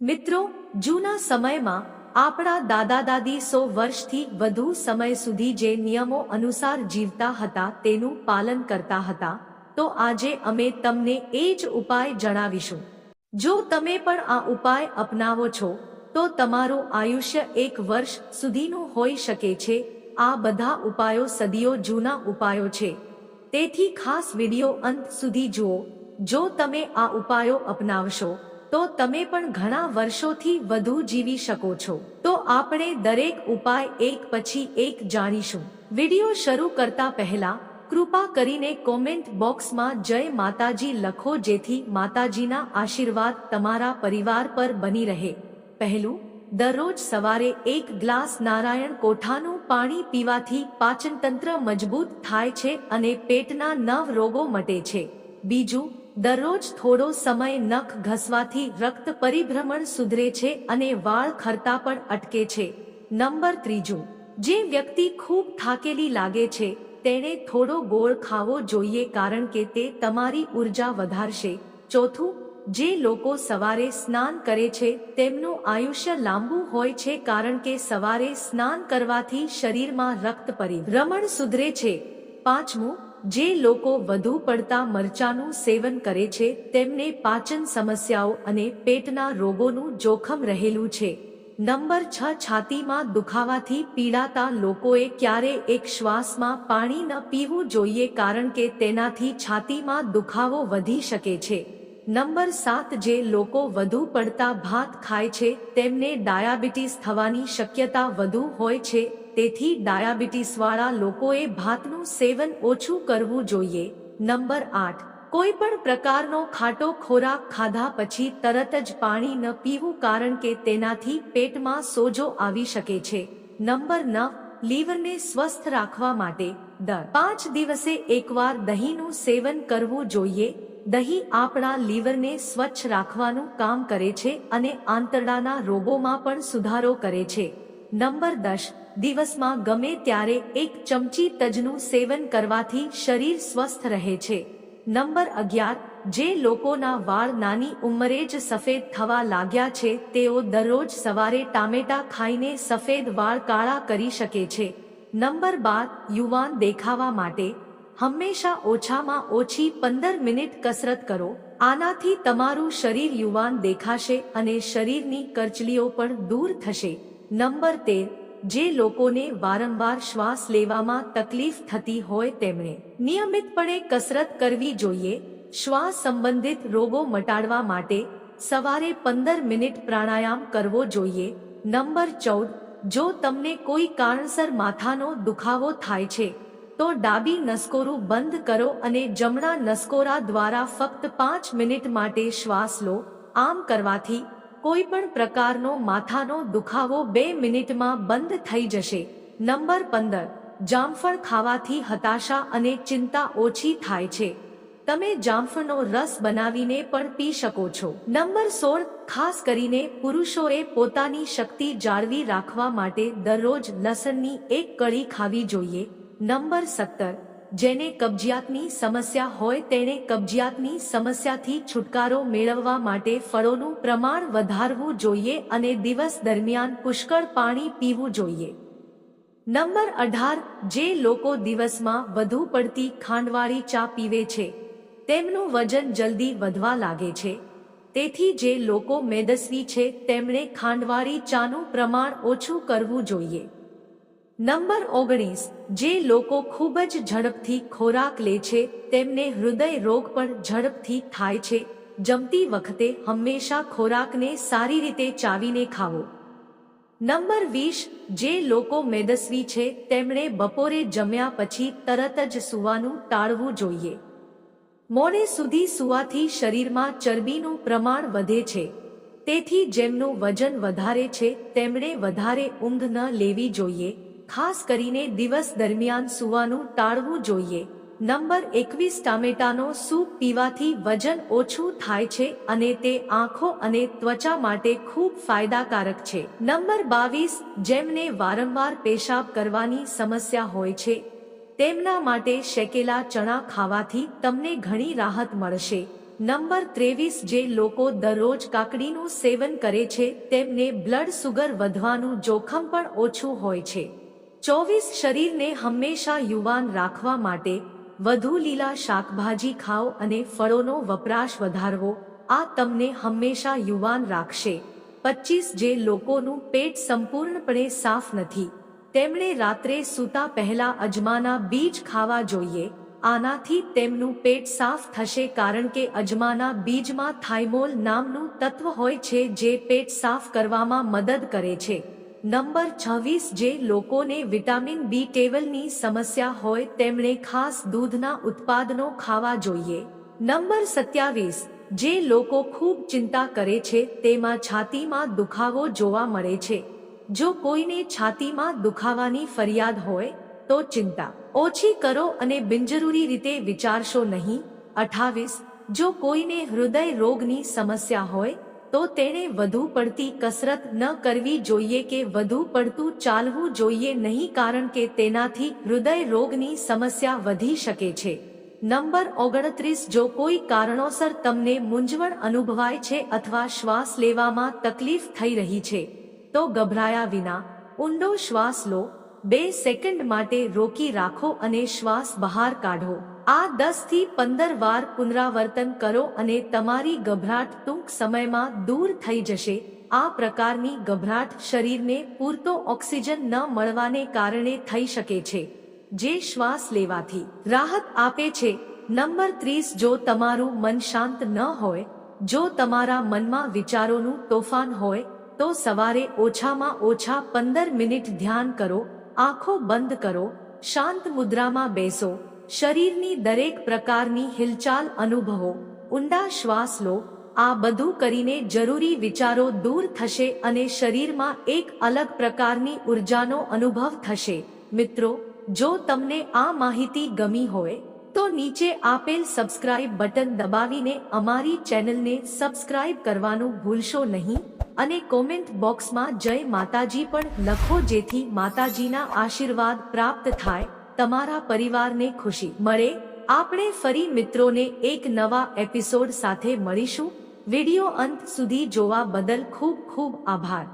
મિત્રો, જૂના સમયમાં આપણા દાદા દાદી સો વર્ષથી વધુ સમય સુધી જે નિયમો અનુસાર જીવતા હતા તેનું પાલન કરતા હતા, તો આજે અમે તમને એ જ ઉપાય જણાવીશું. જો તમે પણ આ ઉપાય અપનાવો છો, તો તમારું આયુષ્ય એક વર્ષ સુધીનું હોઈ શકે છે. આ બધા ઉપાયો સદીઓ જૂના ઉપાયો છે. તેથી ખાસ વીડિયો અંત સુધી જુઓ. જો તમે આ ઉપાયો અપનાવશો તો તમે પણ ઘણા વર્ષોથી વધુ જીવી શકો છો. તો આપણે દરેક ઉપાય એક પછી એક જાણીશું. વિડિયો શરૂ કરતા પહેલા, કૃપા કરીને કોમેન્ટ બોક્સમાં જય માતાજી લખો જેથી માતાજીના આશીર્વાદ તમારા પરિવાર પર બની રહે. પહેલું, દરરોજ સવારે એક ગ્લાસ નારાયણ કોઠાનું પાણી પીવાથી પાચનતંત્ર મજબૂત થાય છે અને પેટના નવ રોગો મટે છે. બીજું દરરોજ થોડો સમય નખ ઘસવાથી રક્ત પરિભ્રમણ સુધરે છે અને વાળ ખરતા પણ અટકે છે. નંબર ત્રીજું. જે વ્યક્તિ ખૂબ થાકેલી લાગે છે, તેણે થોડો ગોળ ખાવો જોઈએ કારણ કે તે તમારી ઊર્જા વધારશે. ચોથું. જે લોકો સવારે સ્નાન કરે છે, તેમનું આયુષ્ય લાંબુ હોય છે કારણ કે સવારે સ્નાન કરવાથી શરીરમાં રક્ત પરિભ્રમણ સુધરે છે. પાંચમું. જે લોકો વધુ પડતા મરચાનું સેવન કરે છે, તેમને પાચન સમસ્યાઓ અને પેટના રોગોનું જોખમ રહેલું છે. નંબર છ, છાતીમાં દુખાવાથી પીડાતા લોકોએ ક્યારે એક શ્વાસમાં પાણી ન પીવું જોઈએ કારણ કે તેનાથી છાતીમાં દુખાવો વધી શકે છે. નંબર સાત, જે લોકો વધુ પડતા ભાત ખાય છે, તેમને ડાયાબિટીસ થવાની શક્યતા વધુ હોય છે તેથી ડાયાબિટીસવાળા લોકોએ ભાતનું સેવન ઓછું કરવું જોઈએ. નંબર આઠ. કોઈ પણ પ્રકારનો ખાટો ખોરાક ખાધા પછી તરત જ પાણી ન પીવું કારણ કે તેનાથી પેટમાં સોજો આવી શકે છે. નંબર નવ. લીવરને સ્વસ્થ રાખવા માટે દર પાંચ દિવસે એકવાર દહીંનું સેવન કરવું જોઈએ. દહીં આપણા લીવરને સ્વચ્છ રાખવાનું કામ કરે છે અને આંતરડાના રોગોમાં પણ સુધારો કરે છે. નંબર દસ. દિવસમાં ગમે ત્યારે એક ચમચી તજનું સેવન કરવાથી શરીર સ્વસ્થ રહે છે. નંબર અગિયાર, જે લોકોના વાળ નાની ઉંમરે જ સફેદ થવા લાગ્યા છે, તેઓ દરરોજ સવારે ટામેટા ખાઈને સફેદ વાળ કાળા કરી શકે છે. નંબર બાર, યુવાન દેખાવા માટે, હંમેશા ઓછામાં ઓછી પંદર મિનિટ કસરત કરો. આનાથી તમારું શરીર યુવાન દેખાશે અને શરીરની કરચલીઓ પણ દૂર થશે. નંબર તેર જે લોકોને વારંવાર શ્વાસ લેવામાં તકલીફ થતી હોય તેમણે નિયમિતપણે કસરત કરવી જોઈએ. શ્વાસ સંબંધિત રોગો મટાડવા માટે સવારે પંદર મિનિટ પ્રાણાયામ કરવો જોઈએ. નંબર ચૌદ, જો તમને કોઈ કારણસર માથાનો દુખાવો થાય છે, તો ડાબી નસકોરું બંધ કરો અને જમણા નસકોરા દ્વારા ફક્ત પાંચ મિનિટ માટે શ્વાસ લો. આમ કરવાથી કોઈ પણ પ્રકારનો માથાનો દુખાવો બે મિનિટમાં બંધ થઈ જશે. નંબર પંદર. જામફળ ખાવાથી હતાશા અને ચિંતા ઓછી થાય છે. તમે જામફળનો રસ બનાવીને પણ પી શકો છો. નંબર સોળ. ખાસ કરીને પુરુષોએ પોતાની શક્તિ જાળવી રાખવા માટે દરરોજ લસણની એક કળી ખાવી જોઈએ. નંબર સત્તર. જેને કબજિયાતની સમસ્યા હોય તેણે કબજિયાતની સમસ્યાથી છુટકારો મેળવવા માટે ફળોનું પ્રમાણ વધારવું જોઈએ અને દિવસ દરમિયાન પુષ્કળ પાણી પીવું જોઈએ. નંબર અઢાર, જે લોકો દિવસમાં વધુ પડતી ખાંડવાળી ચા પીવે છે, તેમનું વજન જલ્દી વધવા લાગે છે. તેથી જે લોકો મેદસ્વી છે, તેમણે ખાંડવાળી ચાનું પ્રમાણ ઓછું કરવું જોઈએ. નંબર ઓગણીસ, જે લોકો ખૂબ જ ઝડપથી ખોરાક લે છે, તેમને હૃદય રોગ પણ ઝડપથી થાય છે. જમતી વખતે હંમેશા ખોરાકને સારી રીતે ચાવીને ખાવો. નંબર વીસ, જે લોકો મેદસ્વી છે, તેમણે બપોરે જમ્યા પછી તરત જ સૂવાનું ટાળવું જોઈએ. મોડે સુધી સૂવાથી શરીરમાં ચરબીનું પ્રમાણ વધે છે. તેથી જેમનું વજન વધારે છે, તેમણે વધારે ઊંઘ ન લેવી જોઈએ. ખાસ કરીને દિવસ દરમિયાન સૂવાનું ટાળવું જોઈએ. નંબર એકવીસ, ટામેટાનો સૂપ પીવાથી વજન ઓછું થાય છે અને તે આંખો અને ત્વચા માટે ખૂબ ફાયદાકારક છે. નંબર બાવીસ, જેમને વારંવાર પેશાબ કરવાની સમસ્યા હોય છે, તેમના માટે શેકેલા ચણા ખાવાથી તમને ઘણી રાહત મળશે. નંબર ત્રેવીસ, જે લોકો દરરોજ કાકડીનું સેવન કરે છે, તેમને બ્લડ સુગર વધવાનું જોખમ પણ ઓછું હોય છે. ચોવીસ શરીરને હંમેશા યુવાન રાખવા માટે વધુ લીલા શાકભાજી ખાઓ અને ફળોનો વપરાશ વધારવો, આ તમને હંમેશા યુવાન રાખશે. પચીસ જે લોકોનું પેટ સંપૂર્ણપણે સાફ નથી, તેમણે રાત્રે સૂતા પહેલા અજમાના બીજ ખાવા જોઈએ, આનાથી તેમનું પેટ સાફ થશે કારણ કે અજમાના બીજમાં થાઇમોલ નામનું તત્વ હોય છે જે પેટ સાફ કરવામાં મદદ કરે છે. નંબર છવ્વીસ જે લોકોને વિટામિન બી ટેવલની સમસ્યા હોય તેમણે ખાસ દૂધના ઉત્પાદનો ખાવા જોઈએ. નંબર સત્યાવીસ, જે લોકો ખૂબ ચિંતા કરે છે તેમાં છાતીમાં દુખાવો જોવા મળે છે. જો કોઈને છાતીમાં દુખાવાની ફરિયાદ હોય, તો ચિંતા. ઓછી કરો અને બિનજરૂરી રીતે વિચારશો નહીં. અઠાવીસ, જો કોઈને હૃદય રોગની સમસ્યા હોય તો તેણે વધુ પડતી કસરત ન કરવી જોઈએ કે વધુ પડતું ચાલવું જોઈએ નહીં કારણ કે તેનાથી હૃદય રોગની સમસ્યા વધી શકે છે. નંબર ઓગણત્રીસ, જો કોઈ કારણોસર તમને મૂંઝવણ અનુભવાય છે અથવા શ્વાસ લેવામાં તકલીફ થઈ રહી છે, તો ગભરાયા વિના ઊંડો શ્વાસ લો. બે સેકન્ડ માટે રોકી રાખો અને શ્વાસ બહાર કાઢો. આ દસથી પંદર વાર પુનરાવર્તન કરો અને તમારી ગભરાટ ટૂંક સમયમાં દૂર થઈ જશે. આ પ્રકારની ગભરાટ શરીરને પૂરતો ઓક્સિજન ન મળવાને કારણે થઈ શકે છે. જે શ્વાસ લેવાથી રાહત આપે છે. નંબર ત્રીસ, જો તમારું મન શાંત ન હોય, જો તમારા મનમાં વિચારોનું તોફાન હોય, તો સવારે ઓછામાં ઓછા પંદર મિનિટ ધ્યાન કરો. આંખો બંધ કરો, શાંત મુદ્રામાં બેસો, શરીરની દરેક પ્રકારની હિલચાલ અનુભવો, ઊંડા શ્વાસ લો, આ બધું કરીને જરૂરી વિચારો દૂર થશે અને શરીરમાં એક અલગ પ્રકારની ઉર્જાનો અનુભવ થશે. મિત્રો, જો તમને આ માહિતી ગમી હોય, તો નીચે આપેલ સબસ્ક્રાઇબ બટન દબાવીને અમારી ચેનલને સબસ્ક્રાઇબ કરવાનું ભૂલશો નહીં. અને કોમેન્ટ બોક્સમાં જય માતાજી પણ લખો જેથી માતાજીના આશીર્વાદ પ્રાપ્ત થાય, તમારા પરિવારને ખુશી મળે. આપણે ફરી મિત્રોને એક નવા એપિસોડ સાથે મળીશું. વિડિયો અંત સુધી જોવા બદલ ખૂબ ખૂબ આભાર.